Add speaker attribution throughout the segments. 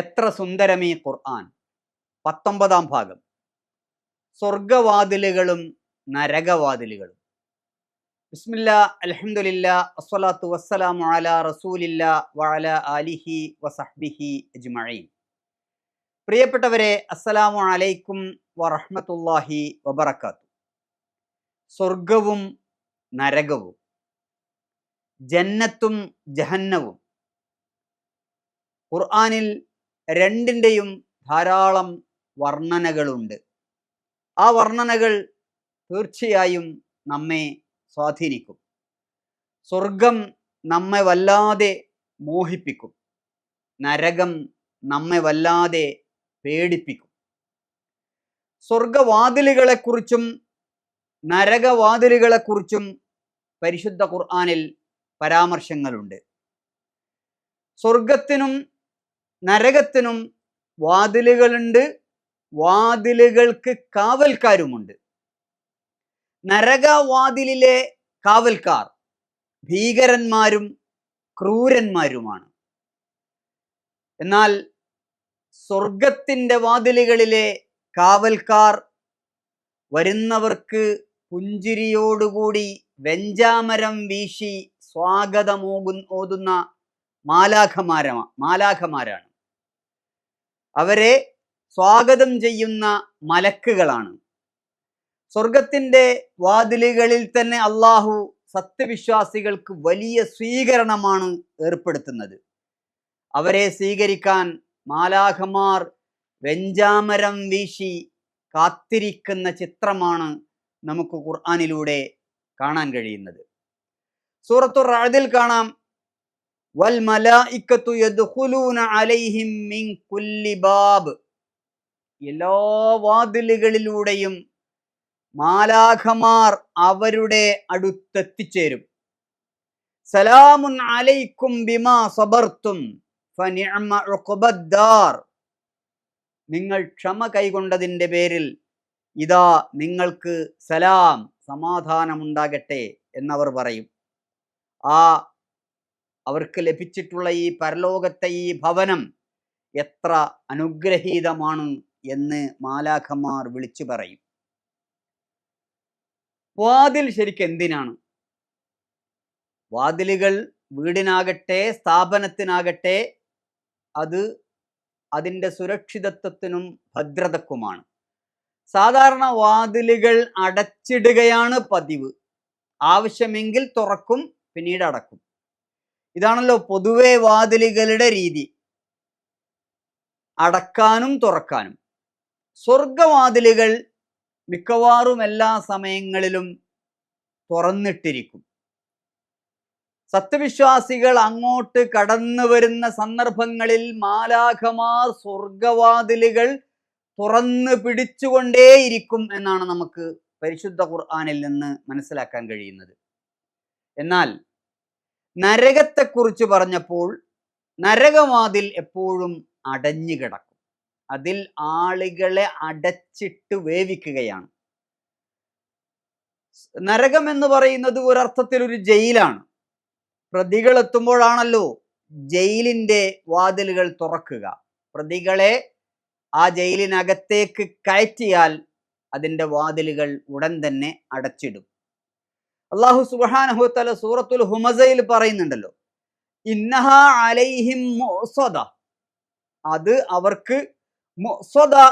Speaker 1: എത്ര സുന്ദരമീ ഖുർആൻ? പത്തൊമ്പതാം ഭാഗം. സ്വർഗവാതിലുകളും നരകവാതിലുകളും. ബിസ്മില്ല അലഹമുല്ല അസ്വലാത്തു വസ്സലാമു അല റസൂലില്ല വഅല അലിഹി വസഹ്ബിഹി അജ്മഈൻ. പ്രിയപ്പെട്ടവരെ അസ്സലാമു അലൈക്കും വറഹ്മത്തുള്ളാഹി വബറക്കാത്തു സ്വർഗവും നരകവും ജന്നത്തും ജഹന്നവും ഖുർആനിൽ രണ്ടിന്റെയും ധാരാളം വർണനകളുണ്ട്. ആ വർണനകൾ തീർച്ചയായും നമ്മെ സ്വാധീനിക്കും. സ്വർഗം നമ്മെ വല്ലാതെ മോഹിപ്പിക്കും. നരകം നമ്മെ വല്ലാതെ പേടിപ്പിക്കും. സ്വർഗവാതിലുകളെക്കുറിച്ചും നരകവാതിലുകളെക്കുറിച്ചും പരിശുദ്ധ ഖുർആാനിൽ പരാമർശങ്ങളുണ്ട്. സ്വർഗത്തിനും നരകത്തിനും വാതിലുകളുണ്ട്. വാതിലുകൾക്ക് കാവൽക്കാരുമുണ്ട്. നരകവാതിലിലെ കാവൽക്കാർ ഭീകരന്മാരും ക്രൂരന്മാരുമാണ്. എന്നാൽ സ്വർഗത്തിന്റെ വാതിലുകളിലെ കാവൽക്കാർ വരുന്നവർക്ക് പുഞ്ചിരിയോടുകൂടി വെഞ്ചാമരം വീശി സ്വാഗതമോകു ഓതുന്ന മാലാഖമാര മാലാഖമാരാണ്. അവരെ സ്വാഗതം ചെയ്യുന്ന മലക്കുകളാണ്. സ്വർഗത്തിന്റെ വാതിലുകളിൽ തന്നെ അള്ളാഹു സത്യവിശ്വാസികൾക്ക് വലിയ സ്വീകരണമാണ് ഏർപ്പെടുത്തുന്നത്. അവരെ സ്വീകരിക്കാൻ മാലാഖമാർ വെഞ്ചാമരം വീശി കാത്തിരിക്കുന്ന ചിത്രമാണ് നമുക്ക് ഖുർആാനിലൂടെ കാണാൻ കഴിയുന്നത്. സൂറത്തുർ കാണാം. വൽ എല്ലാ വാതിലുകളിലൂടെയും മാലാഖമാർ അവരുടെ അടുത്തെത്തിച്ചേരും. സലാമുൻ അലൈക്കും ബിമാ സബർത്തും നിങ്ങൾ ക്ഷമ കൈകൊണ്ടതിന്റെ പേരിൽ ഇതാ നിങ്ങൾക്ക് സലാം സമാധാനമുണ്ടാകട്ടെ എന്നവർ പറയും. ആ അവർക്ക് ലഭിച്ചിട്ടുള്ള ഈ പരലോകത്തെ ഈ ഭവനം എത്ര അനുഗ്രഹീതമാണ് എന്ന് മാലാഖമാർ വിളിച്ചു പറയും. വാതിൽ ശരിക്കും എന്തിനാണ്? വാതിലുകൾ വീടിനാകട്ടെ സ്ഥാപനത്തിനാകട്ടെ അത് അതിന്റെ സുരക്ഷിതത്വത്തിനും ഭദ്രതക്കുമാണ്. സാധാരണ വാതിലുകൾ അടച്ചിടുകയാണ് പതിവ്. ആവശ്യമെങ്കിൽ തുറക്കും പിന്നീട് അടക്കും. ഇതാണല്ലോ പൊതുവേ വാതിലുകളുടെ രീതി. അടക്കാനും തുറക്കാനും. സ്വർഗവാതിലുകൾ മിക്കവാറും എല്ലാ സമയങ്ങളിലും തുറന്നിട്ടിരിക്കും. സത്യവിശ്വാസികൾ അങ്ങോട്ട് കടന്നു വരുന്ന സന്ദർഭങ്ങളിൽ മാലാഖമാർ സ്വർഗവാതിലുകൾ തുറന്നു പിടിച്ചുകൊണ്ടേയിരിക്കും എന്നാണ് നമുക്ക് പരിശുദ്ധ ഖുർആാനിൽ നിന്ന് മനസ്സിലാക്കാൻ കഴിയുന്നത്. എന്നാൽ നരകത്തെക്കുറിച്ച് പറഞ്ഞപ്പോൾ നരകവാതിൽ എപ്പോഴും അടഞ്ഞു കിടക്കും. അതിൽ ആളുകളെ അടച്ചിട്ട് വേവിക്കുകയാണ്. നരകം എന്ന് പറയുന്നത് ഒരർത്ഥത്തിൽ ഒരു ജയിലാണ്. പ്രതികൾ എത്തുമ്പോഴാണല്ലോ ജയിലിന്റെ വാതിലുകൾ തുറക്കുക. പ്രതികളെ ആ ജയിലിനകത്തേക്ക് കയറ്റിയാൽ അതിന്റെ വാതിലുകൾ ഉടൻ തന്നെ അടച്ചിടും. അള്ളാഹു സുബാനഹുത്തല സൂറത്തുൽ ഹുമസയിൽ പറയുന്നുണ്ടല്ലോ. ഇന്നഹ അലൈഹിം അത് അവർക്ക്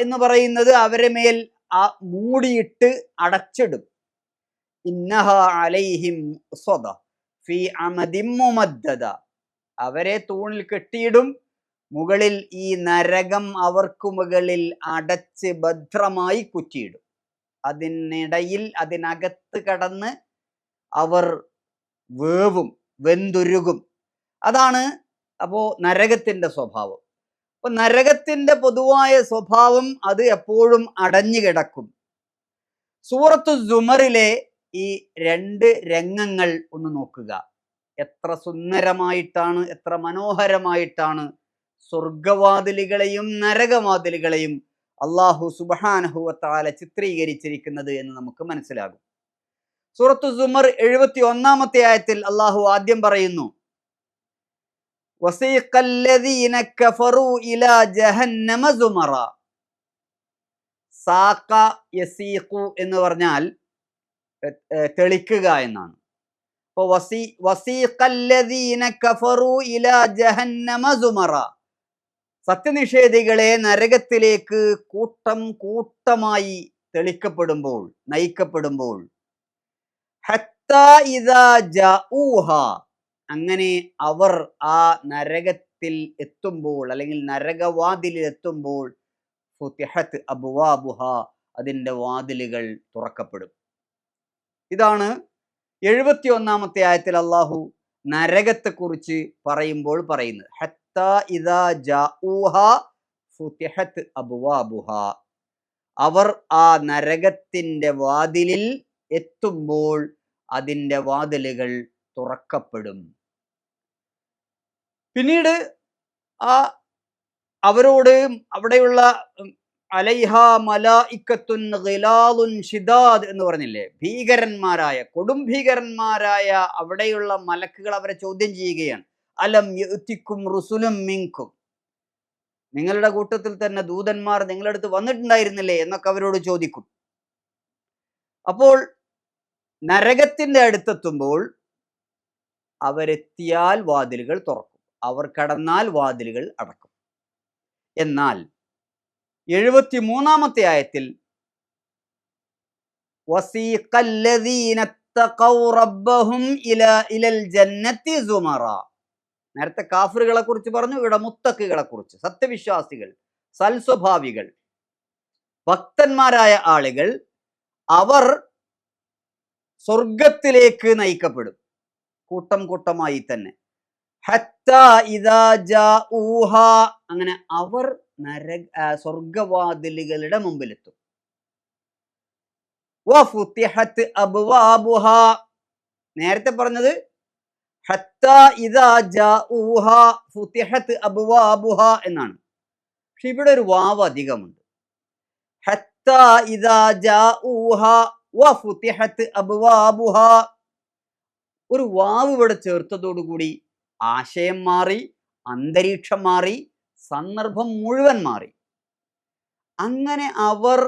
Speaker 1: എന്ന് പറയുന്നത് അവരെ മേൽ ആ മൂടിയിട്ട് അടച്ചിടും. ഇന്നഹ അലൈഹിം ഫി അമദിം മുമദ്ദദ. അവരെ തൂണിൽ കെട്ടിയിടും. മുകളിൽ ഈ നരകം അവർക്ക് മുകളിൽ അടച്ച് ഭദ്രമായി കുറ്റിയിടും. അതിനിടയിൽ അതിനകത്ത് കടന്ന് അവർ വേവും വെന്തുരുകും. അതാണ് അപ്പോൾ നരകത്തിന്റെ സ്വഭാവം. അപ്പൊ നരകത്തിന്റെ പൊതുവായ സ്വഭാവം അത് എപ്പോഴും അടഞ്ഞു കിടക്കും. സൂറത്തു ജുമറിലെ ഈ രണ്ട് രംഗങ്ങൾ ഒന്ന് നോക്കുക. എത്ര സുന്ദരമായിട്ടാണ് എത്ര മനോഹരമായിട്ടാണ് സ്വർഗവാതിലുകളെയും നരകവാതിലുകളെയും അള്ളാഹു സുബാനഹുവത്താല ചിത്രീകരിച്ചിരിക്കുന്നത് എന്ന് നമുക്ക് മനസ്സിലാകും. സൂറത്തു സുമർ എഴുപത്തി ഒന്നാമത്തെ ആയത്തിൽ അള്ളാഹു ആദ്യം പറയുന്നു യസീഖു എന്ന് പറഞ്ഞാൽ തെളിക്കുക എന്നാണ്. അപ്പോൾ വസീ വസീഖല്ലദീന ജഹന്നമ സത്യനിഷേധികളെ നരകത്തിലേക്ക് കൂട്ടം കൂട്ടമായി തെളിക്കപ്പെടുമ്പോൾ നയിക്കപ്പെടുമ്പോൾ അങ്ങനെ അവർ ആ നരകത്തിൽ എത്തുമ്പോൾ അല്ലെങ്കിൽ നരകവാതിലിൽ എത്തുമ്പോൾ അതിന്റെ വാതിലുകൾ തുറക്കപ്പെടും. ഇതാണ് എഴുപത്തി ഒന്നാമത്തെ ആയത്തിൽ അള്ളാഹു നരകത്തെക്കുറിച്ച് പറയുമ്പോൾ പറയുന്നത്. അവർ ആ നരകത്തിന്റെ വാതിലിൽ എത്തുമ്പോൾ അതിന്റെ വാതിലുകൾ തുറക്കപ്പെടും. പിന്നീട് ആ അവരോട് അവിടെയുള്ള അലൈഹ മലായിക്കത്തുൻ ഗിലാലുൻ ഷിദാദ് എന്ന് പറഞ്ഞില്ലേ? ഭീകരന്മാരായ കൊടും ഭീകരന്മാരായ അവിടെയുള്ള മലക്കുകൾ അവരെ ചോദ്യം ചെയ്യുകയാണ്. അലം യുത്തിക്കും റുസുലും മിങ്കും. നിങ്ങളുടെ കൂട്ടത്തിൽ തന്നെ ദൂതന്മാർ നിങ്ങളടുത്ത് വന്നിട്ടുണ്ടായിരുന്നില്ലേ? എന്നൊക്കെ അവരോട് ചോദിക്കും. അപ്പോൾ നരകത്തിന്റെ അടുത്തെത്തുമ്പോൾ അവരെത്തിയാൽ വാതിലുകൾ തുറക്കും. അവർ കടന്നാൽ വാതിലുകൾ അടക്കും. എന്നാൽ എഴുപത്തി മൂന്നാമത്തെ ആയത്തിൽ നേരത്തെ കാഫറുകളെ കുറിച്ച് പറഞ്ഞു ഇവിടെ മുത്തക്കുകളെ കുറിച്ച് സത്യവിശ്വാസികൾ സൽസ്വഭാവികൾ ഭക്തന്മാരായ ആളുകൾ അവർ സ്വർഗത്തിലേക്ക് നയിക്കപ്പെടും. കൂട്ടം കൂട്ടമായി തന്നെ. അങ്ങനെ അവർ നര സ്വർഗവാതിലുകളുടെ മുമ്പിലെത്തും. നേരത്തെ പറഞ്ഞത് എന്നാണ്. പക്ഷെ ഇവിടെ ഒരു വാവ് അധികമുണ്ട്. ഒരു വാവ് ഇവിടെ ചേർത്തതോടുകൂടി ആശയം മാറി അന്തരീക്ഷം മാറി സന്ദർഭം മുഴുവൻ മാറി. അങ്ങനെ അവർ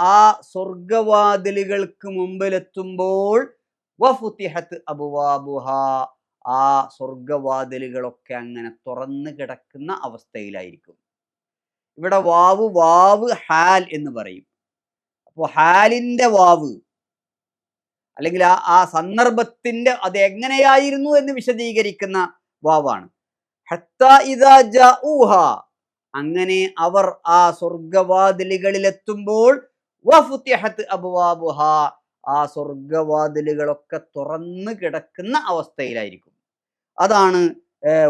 Speaker 1: ആ സ്വർഗവാതിലുകൾക്ക് മുമ്പിലെത്തുമ്പോൾ വഫുത്തിഹത്ത് അബുവാബുഹ. ആ സ്വർഗവാതിലുകളൊക്കെ അങ്ങനെ തുറന്നു കിടക്കുന്ന അവസ്ഥയിലായിരിക്കും. ഇവിടെ വാവ് വാവ് ഹാൽ എന്ന് പറയും. അപ്പോൾ ഹാലിന്റെ വാവ് അല്ലെങ്കിൽ ആ ആ സന്ദർഭത്തിന്റെ അത് എങ്ങനെയായിരുന്നു എന്ന് വിശദീകരിക്കുന്ന വാവാണ്. അങ്ങനെ അവർ ആ സ്വർഗവാതിലുകളിലെത്തുമ്പോൾ അബ്വാബുഹ. ആ സ്വർഗവാതിലുകളൊക്കെ തുറന്നു കിടക്കുന്ന അവസ്ഥയിലായിരിക്കും. അതാണ്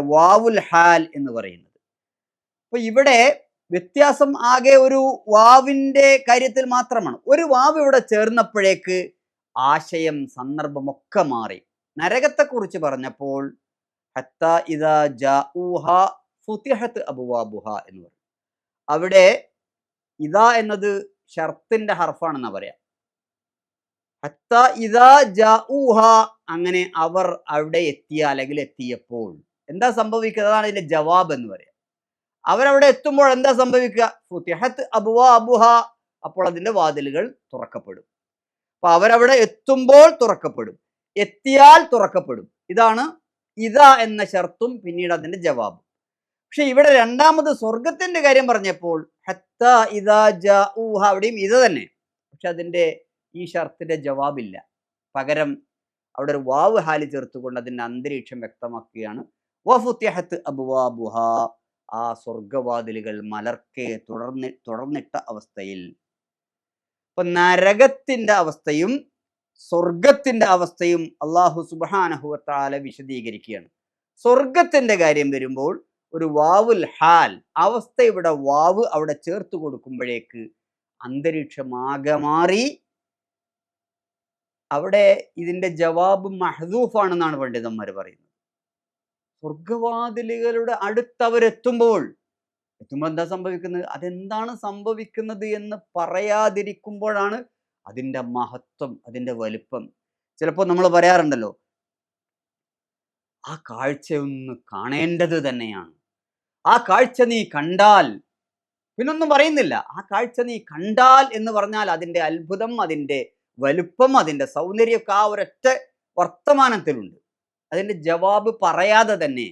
Speaker 1: വാവുൽ ഹാൽ എന്ന് പറയുന്നത്. അപ്പൊ ഇവിടെ വ്യത്യാസം ആകെ ഒരു വാവിന്റെ കാര്യത്തിൽ മാത്രമാണ്. ഒരു വാവ് ഇവിടെ ചേർന്നപ്പോഴേക്ക് ആശയം സന്ദർഭമൊക്കെ മാറി. നരകത്തെക്കുറിച്ച് പറഞ്ഞപ്പോൾ എന്ന് പറയും. അവിടെ ഇതാ എന്നത് ഷർത്തിന്റെ ഹർഫാണെന്നാ പറയാ. അങ്ങനെ അവർ അവിടെ എത്തിയ അല്ലെങ്കിൽ എത്തിയപ്പോൾ എന്താ സംഭവിക്കുന്നതാണ് ഇതിന്റെ ജവാബ് എന്ന് പറയാം. അവരവിടെ എത്തുമ്പോൾ എന്താ സംഭവിക്കുക? അബുവാ അബുഹ അപ്പോൾ അതിന്റെ വാതിലുകൾ തുറക്കപ്പെടും. അപ്പൊ അവരവിടെ എത്തുമ്പോൾ തുറക്കപ്പെടും. എത്തിയാൽ തുറക്കപ്പെടും. ഇതാണ് ഇതാ എന്ന ഷർത്തും പിന്നീട് അതിന്റെ ജവാബും. പക്ഷെ ഇവിടെ രണ്ടാമത് സ്വർഗത്തിന്റെ കാര്യം പറഞ്ഞപ്പോൾ ഹത്ത ഇതാ ഊഹ അവിടെയും ഇത് തന്നെ. പക്ഷെ അതിന്റെ ഈ ഷർത്തിന്റെ ജവാബില്ല. പകരം അവിടെ ഒരു വാവ് ഹാലി ചേർത്തുകൊണ്ട് അതിന്റെ അന്തരീക്ഷം വ്യക്തമാക്കുകയാണ്. വഫുത്യഹത്ത് അബുവാബുഹ. ആ സ്വർഗവാതിലുകൾ മലർക്കെ തുടർന്ന് തുടർന്നിട്ട അവസ്ഥയിൽ. ഇപ്പൊ നരകത്തിന്റെ അവസ്ഥയും സ്വർഗത്തിന്റെ അവസ്ഥയും അള്ളാഹു സുബാനഹുവത്താല വിശദീകരിക്കുകയാണ്. സ്വർഗത്തിന്റെ കാര്യം വരുമ്പോൾ ഒരു വാവുൽ ഹാൽ അവസ്ഥ ഇവിടെ വാവ് അവിടെ ചേർത്ത് കൊടുക്കുമ്പോഴേക്ക് അന്തരീക്ഷമാകെ മാറി അവിടെ ഇതിന്റെ ജവാബ് മഹദൂഫാണെന്നാണ് പണ്ഡിതന്മാർ പറയുന്നത്. സ്വർഗവാതിലുകളുടെ അടുത്തവരെത്തുമ്പോൾ എത്തുമ്പോൾ എന്താ സംഭവിക്കുന്നത്? അതെന്താണ് സംഭവിക്കുന്നത് എന്ന് പറയാതിരിക്കുമ്പോഴാണ് അതിന്റെ മഹത്വം അതിന്റെ വലിപ്പം. ചിലപ്പോൾ നമ്മൾ പറയാറുണ്ടല്ലോ ആ കാഴ്ചയൊന്ന് കാണേണ്ടത് തന്നെയാണ്. ആ കാഴ്ച നീ കണ്ടാൽ പിന്നൊന്നും പറയുന്നില്ല. ആ കാഴ്ച നീ കണ്ടാൽ എന്ന് പറഞ്ഞാൽ അതിന്റെ അത്ഭുതം അതിന്റെ വലുപ്പം അതിന്റെ സൗന്ദര്യമൊക്കെ ആ ഒരൊറ്റ വർത്തമാനത്തിലുണ്ട്. അതിന്റെ ജവാബ് പറയാതെ തന്നെ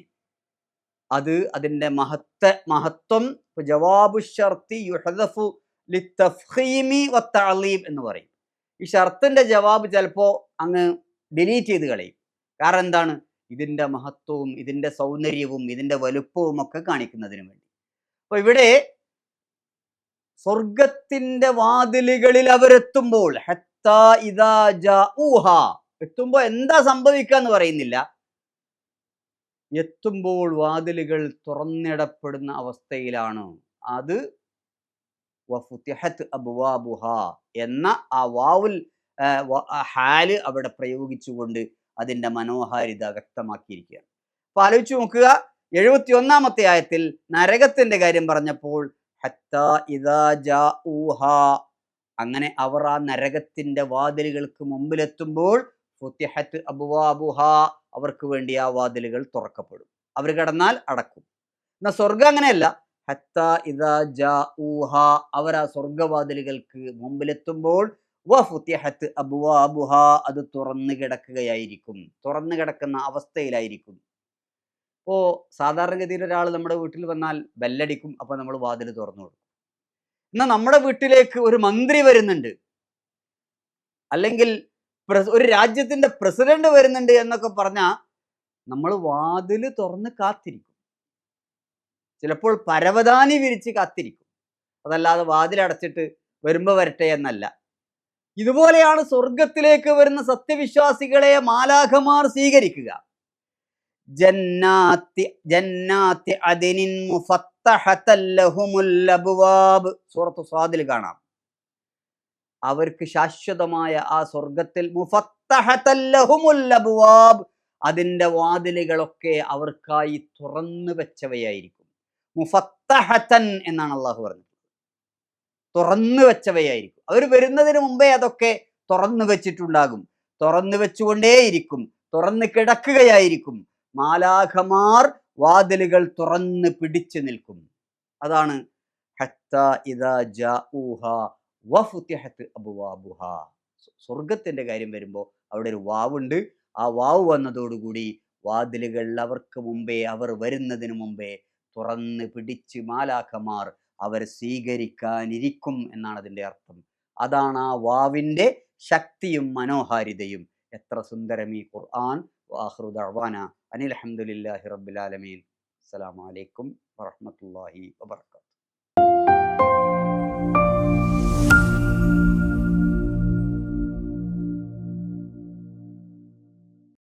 Speaker 1: അത് അതിന്റെ മഹത്വ മഹത്വം ജവാബ് ഷർത്തി യുഹദഫു ലിത്തഫീമി വത്തഅലീം എന്ന് പറയും. ഈ ഷർത്തിന്റെ ജവാബ് ചിലപ്പോൾ അങ്ങ് ഡിലീറ്റ് ചെയ്ത് കളയും. കാരണം എന്താണ്? ഇതിന്റെ മഹത്വവും ഇതിന്റെ സൗന്ദര്യവും ഇതിന്റെ വലുപ്പവും ഒക്കെ കാണിക്കുന്നതിന് വേണ്ടി. അപ്പോൾ ഇവിടെ സ്വർഗത്തിന്റെ വാതിലുകളിൽ അവരെത്തുമ്പോൾ ഹത്താ ഇദാ ജാഊഹ എത്തുമ്പോൾ എന്താ സംഭവിക്കുക എന്ന് പറയുന്നില്ല. എത്തുമ്പോൾ വാതിലുകൾ തുറന്നിടപ്പെടുന്ന അവസ്ഥയിലാണ്. അത് എന്ന ആ വാവുൽ ഹാൽ അവിടെ പ്രയോഗിച്ചുകൊണ്ട് അതിന്റെ മനോഹാരിത വ്യക്തമാക്കിയിരിക്കുകയാണ്. അപ്പൊ ആലോചിച്ച് നോക്കുക എഴുപത്തി ഒന്നാമത്തെ ആയത്തിൽ നരകത്തിന്റെ കാര്യം പറഞ്ഞപ്പോൾ അങ്ങനെ അവർ ആ നരകത്തിന്റെ വാതിലുകൾക്ക് മുമ്പിലെത്തുമ്പോൾ ഫുത്തിഹത്ത് അബുവാബുഹ അവർക്ക് വേണ്ടി ആ വാതിലുകൾ തുറക്കപ്പെടും. അവർ കിടന്നാൽ അടക്കും. എന്നാൽ സ്വർഗം അങ്ങനെയല്ല. ഹത്ത ഇദാ ജാഊഹ അവർ ആ സ്വർഗവാതിലുകൾക്ക് മുമ്പിലെത്തുമ്പോൾ വഫുത്തിഹത്ത് അബുവാബുഹ അത് തുറന്നു കിടക്കുകയായിരിക്കും. തുറന്നു കിടക്കുന്ന അവസ്ഥയിലായിരിക്കും. ഇപ്പോൾ സാധാരണഗതിയിൽ ഒരാൾ നമ്മുടെ വീട്ടിൽ വന്നാൽ ബെല്ലടിക്കും അപ്പോൾ നമ്മൾ വാതിൽ തുറന്നു കൊടുക്കും. എന്നാൽ നമ്മുടെ വീട്ടിലേക്ക് ഒരു മന്ത്രി വരുന്നുണ്ട്. അല്ലെങ്കിൽ ഒരു രാജ്യത്തിന്റെ പ്രസിഡന്റ് വരുന്നുണ്ട് എന്നൊക്കെ പറഞ്ഞാൽ നമ്മൾ വാതിൽ തുറന്ന് കാത്തിരിക്കും. ചിലപ്പോൾ പരവതാനി വിരിച്ച് കാത്തിരിക്കും. അതല്ലാതെ വാതിലടച്ചിട്ട് വരുമ്പോ വരട്ടെ എന്നല്ല. ഇതുപോലെയാണ് സ്വർഗത്തിലേക്ക് വരുന്ന സത്യവിശ്വാസികളെ മാലാഖമാർ സ്വീകരിക്കുക. ജന്നാത്തി ജന്നാത്തി അദിനിൻ മുഫത്തഹത്തല്ലഹുമുൽ അബ്വാബ്. സൂറത്ത് സ്വാദിൽ കാണാം. അവർക്ക് ശാശ്വതമായ ആ സ്വർഗത്തിൽ അതിന്റെ വാതിലുകളൊക്കെ അവർക്കായി തുറന്നു വെച്ചവയായിരിക്കും. മുഫത്തഹത്തൻ എന്നാണ് അള്ളാഹു പറഞ്ഞത്. തുറന്നു വെച്ചവയായിരിക്കും. അവർ വരുന്നതിന് മുമ്പേ അതൊക്കെ തുറന്നു വെച്ചിട്ടുണ്ടാകും. തുറന്നു വെച്ചുകൊണ്ടേയിരിക്കും. തുറന്ന് കിടക്കുകയായിരിക്കും. മാലാഖമാർ വാതിലുകൾ തുറന്ന് പിടിച്ചു നിൽക്കും. അതാണ് ഹത്ത ഇദാ ജാഊഹ വഫുത്തിഹത്ത് അബുവാബുഹ. സ്വർഗത്തിന്റെ കാര്യം വരുമ്പോൾ അവിടെ ഒരു വാവുണ്ട്. ആ വാവ് വന്നതോടുകൂടി വാതിലുകൾ അവർക്ക് മുമ്പേ അവർ വരുന്നതിന് മുമ്പേ തുറന്ന് പിടിച്ച് മാലാഖമാർ അവർ സ്വീകരിക്കാനിരിക്കും എന്നാണ് അതിന്റെ അർത്ഥം. അതാണ് ആ വാവിന്റെ ശക്തിയും മനോഹാരിതയും. എത്ര സുന്ദരം ഈ ഖുർആൻ. വാഹ്റു ദഅ്വാന അനിൽ അഹമ്മദില്ലാഹി റബ്ബിൽ ആലമീൻ. അസ്സലാമു അലൈക്കും വറഹ്മത്തുള്ളാഹി വബറകാതുഹു